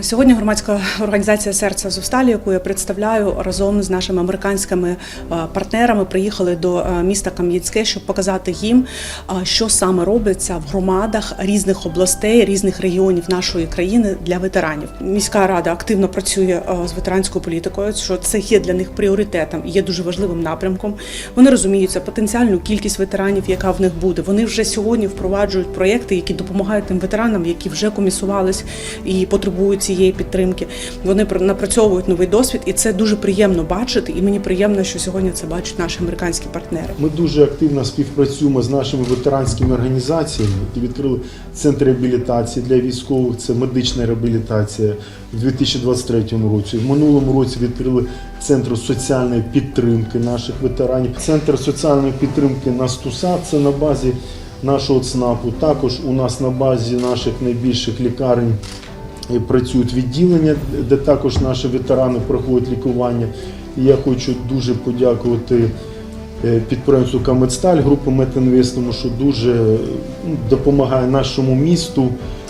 Сьогодні громадська організація серця Зосталі, яку я представляю разом з нашими американськими е, партнерами, приїхали до е, міста Кам'янське, щоб показати їм, е, що саме робиться в громадах різних областей, різних регіонів нашої країни для ветеранів. Міська рада активно працює з ветеранською політикою, що це є для них пріоритетом, є дуже важливим напрямком. Вони розуміються потенціальну кількість ветеранів, яка в них буде. Вони вже сьогодні впроваджують проєкти, які допомагають тим ветеранам, які вже комісувались і потребують цієї підтримки. Вони пр- напрацьовують новий досвід, і це дуже приємно бачити. І мені приємно, що сьогодні це бачать наші американські партнери. Ми дуже активно співпрацюємо з нашими ветеранськими організаціями, які відкрили центр реабілітації для військових. Це медична реабілітація в 2023 році. В минулому році відкрили центр соціальної підтримки наших ветеранів. Центр соціальної підтримки на Стуса це на базі нашого ЦНАПу. Також у нас на базі наших найбільших лікарень працюють відділення, де також наші ветерани проходять лікування. І я хочу дуже подякувати е, підприємству Камецталь групи Метінвест, тому що дуже е, ну, допомагає нашому місту е,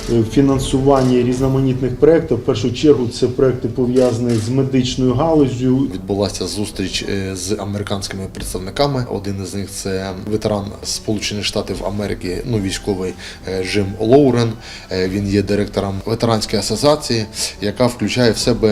в фінансуванні різноманітних проєктів. В першу чергу це проєкти пов'язані з медичною галузю, Відбулася зустріч е, з американськими представниками. Один із них це ветеран Сполучених Штатів Америки, ну військовий е, Джим Лоурен. Е, Він є директором ветеранської асоціації, яка включає в себе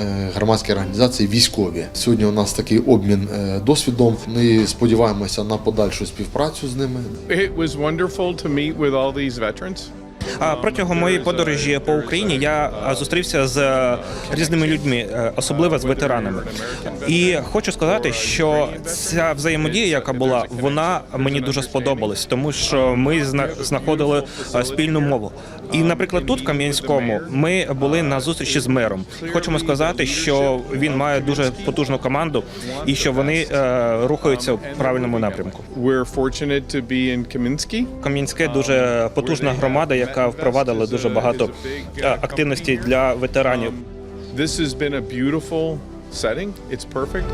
е, громадські організації військові. Сьогодні у нас такий обмін е, досвідом. Ми сподіваємося на подальшу співпрацю з ними. It was wonderful to meet with all these veterans. А Протягом моєї подорожі по Україні я зустрівся з е, різними людьми, е, особливо з ветеранами. І хочу сказати, що ця взаємодія, яка була, вона мені дуже сподобалась, тому що ми зна- знаходили е, спільну мову. І, наприклад, тут в Кам'янському ми були на зустрічі з мером. Хочемо сказати, що він має дуже потужну команду і що вони рухаються в правильному напрямку. Кам'янське дуже потужна громада, яка впровадила дуже багато активності для ветеранів. This has been a beautiful setting. It's perfect.